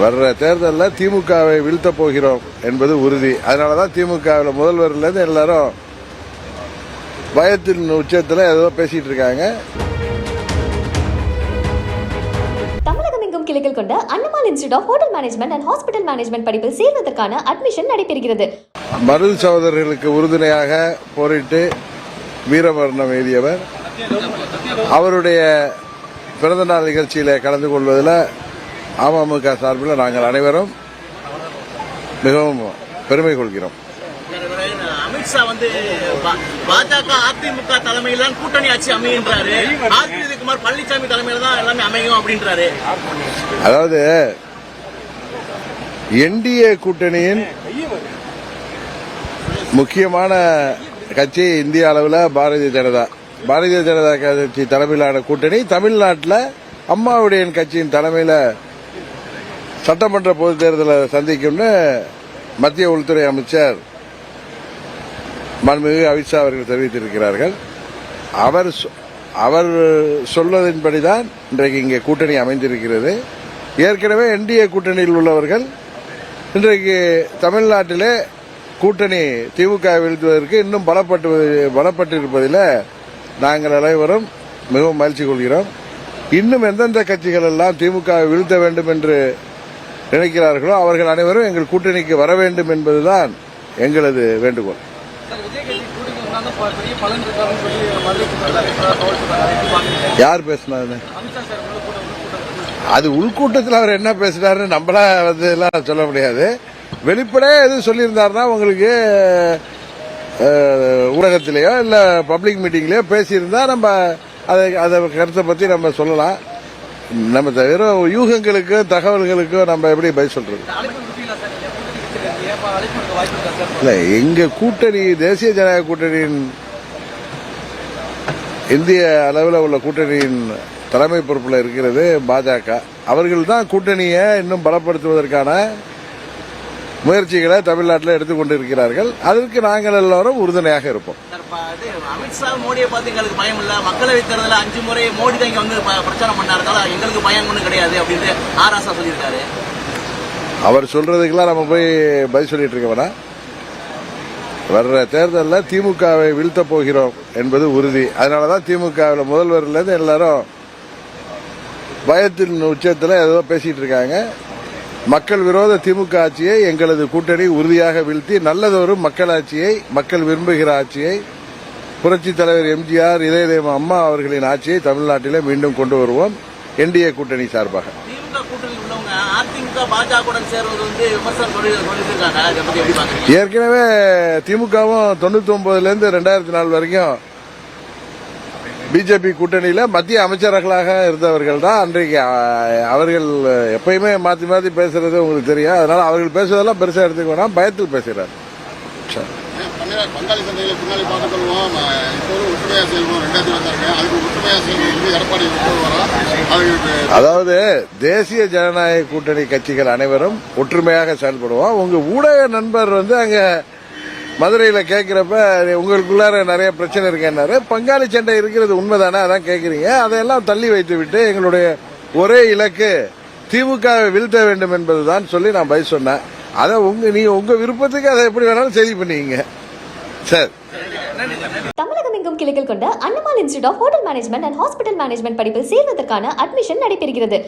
வர்ற தேர்தலில் திமுகவை வீழ்த்த போகிறோம் என்பது உறுதி. அதனால தான் திமுகவில் முதல்வர்லேருந்து எல்லாரும் பயத்தின் உச்சத்தில் ஏதோ பேசிட்டு இருக்காங்க. தமிழகம் எங்கும் கிளைகள் கொண்ட அண்ணமால் institute of hotel management and hospital management படிப்பில் சேர்வதற்கான அட்மிஷன் நடைபெறுகிறது. மருது சகோதரர்களுக்கு உறுதுணையாக போரிட்டு வீரமரணம் எழுதியவர் அவருடைய பிறந்தநாள் நிகழ்ச்சியில் கலந்து கொள்வதில் அமமுக சார்பில் நாங்கள் அனைவரும் மிகவும் பெருமை கொள்கிறோம். அமித்ஷா வந்து பாஜக அதிமுக தலைமையில் தான் கூட்டணி ஆட்சி அமைகின்றாரு. ஆர் பழனிசாமி தலைமையில தான் எல்லாமே அமையும் அப்படின்றாரு. அதாவது என்டிஏ கூட்டணியின் முக்கியமான கட்சி இந்திய அளவில் பாரதிய ஜனதா. பாரதிய ஜனதா கட்சி தலைமையிலான கூட்டணி. தமிழ்நாட்டில் அம்மாவுடைய கட்சியின் தலைமையில் சட்டமன்ற பொதுத் தேர்தலை சந்திக்கும்னு மத்திய உள்துறை அமைச்சர் மன்மிகு அமித்ஷா அவர்கள் தெரிவித்திருக்கிறார்கள். அவர் சொ- அவர் சொல்வதன்படிதான் இன்றைக்கு இங்கே கூட்டணி அமைந்திருக்கிறது. ஏற்கனவே என்டிஏ கூட்டணியில் உள்ளவர்கள் இன்றைக்கு தமிழ்நாட்டிலே கூட்டணி திமுக வீழ்த்துவதற்கு இன்னும் பலப்பட்டு பலப்பட்டிருப்பதில் நாங்கள் அனைவரும் மிகவும் மகிழ்ச்சி கொள்கிறோம். இன்னும் எந்தெந்த கட்சிகள் எல்லாம் திமுக வீழ்த்த வேண்டும் என்று நினைக்கிறார்களோ அவர்கள் அனைவரும் எங்கள் கூட்டணிக்கு வர வேண்டும் என்பதுதான் எங்களது வேண்டுகோள். யார் பேசினாரு அது? உள்கூட்டத்தில் அவர் என்ன பேசினாருன்னு நம்மளா வந்து எல்லாம் சொல்ல முடியாது. வெளிப்படையா எதுவும் சொல்லியிருந்தாருன்னா உங்களுக்கு ஊடகத்திலேயோ இல்ல பப்ளிக் மீட்டிங்லயோ பேசியிருந்தா நம்ம அதை அதை கருத்தை பத்தி நம்ம சொல்லலாம். நம்ம தவிர யூகங்களுக்கும் தகவல்களுக்கும் நம்ம எப்படி பதில் சொல்றது? இல்லை கூட்டணி இல்ல எங்க கூட்டணி தேசிய ஜனநாயக கூட்டணியின் இந்திய அளவில் உள்ள கூட்டணியின் தலைமை பொறுப்பில் இருக்கிறது பாஜக. அவர்கள் தான் கூட்டணியை இன்னும் பலப்படுத்துவதற்கான முயற்சிகளை தமிழ்நாட்டில் எடுத்துக்கொண்டு இருக்கிறார்கள் அதற்கு நாங்கள் எல்லாரும் உறுதுணையாக இருப்போம். அமித்ஷா மோடியை பார்த்து எங்களுக்கு பயம் இல்ல. மக்களவை தேர்தலில் அஞ்சு முறை மோடி தான் இங்க வந்து பிரச்சாரம் பண்ணாருனால எங்களுக்கு பயம் ஒன்றும் கிடையாது அப்படின்னு ஆர் ஆசா சொல்லியிருக்காரு. அவர் சொல்றதுக்கெல்லாம் நம்ம போய் பதில் சொல்லிட்டு இருக்க வேணாம். வர்ற தேர்தலில் திமுகவை வீழ்த்த போகிறோம் என்பது உறுதி. அதனால தான் திமுகவில் முதல்வர்லேருந்து எல்லாரும் பயத்தின் உச்சத்தில் ஏதோ பேசிட்டு இருக்காங்க. மக்கள் விரோத திமுக ஆட்சியை எங்களது கூட்டணி உறுதியாக வீழ்த்தி நல்லதொரு மக்களாட்சியை மக்கள் விரும்புகிற ஆட்சியை புரட்சித் தலைவர் எம்ஜிஆர் இதயதேவ அம்மா அவர்களின் ஆட்சியை தமிழ்நாட்டிலே மீண்டும் கொண்டு வருவோம். என்டிஏ கூட்டணி சார்பாக. ஏற்கனவே திமுகவும் தொண்ணூத்தி ஒன்பதுல இருந்து ரெண்டாயிரத்தி நாலு வரைக்கும் பிஜேபி கூட்டணியில மத்திய அமைச்சர்களாக இருந்தவர்கள் தான் அன்றைக்கு அவர்கள் எப்பயுமே மாத்தி மாத்தி பேசுறது உங்களுக்கு தெரியும். அதனால அவர்கள் பேசுவதெல்லாம் பெருசா எடுத்துக்க வேணாம். பயத்தில் பேசுகிறார். சரி. பங்காளி பங்காளி சந்தைகளை பின்னாடி பார்க்க சொல்லுவோம் இப்போது ஒற்றுமையா செய்யணும் ரெண்டாயிரத்தி இருபத்தாறு அதுக்கு ஒற்றுமையா செய்யணும் வந்து எடப்பாடி கொண்டு வரோம் அதுக்கு அதாவது தேசிய ஜனநாயக கூட்டணி கட்சிகள் அனைவரும் ஒற்றுமையாக செயல்படுவோம். உங்க ஊடக நண்பர் வந்து அங்க மதுரையில் கேட்குறப்ப உங்களுக்குள்ளார நிறைய பிரச்சனை இருக்கேன்னாரு. பங்காளி சண்டை இருக்கிறது உண்மைதானே? அதான் கேட்குறீங்க அதையெல்லாம் தள்ளி வைத்து விட்டு எங்களுடைய ஒரே இலக்கு திமுகவை வீழ்த்த வேண்டும் என்பதுதான் சொல்லி நான் பதில் சொன்னேன். அதை உங்க நீங்க உங்க விருப்பத்துக்கு அதை எப்படி வேணாலும் செய்தி பண்ணிக்கங்க. சார். தமிழகம் எங்கும் கிளைகள் கொண்ட அண்ணமால் institute of hotel management and hospital management படிப்பில் சேர்வதற்கான அட்மிஷன் நடைபெறுகிறது.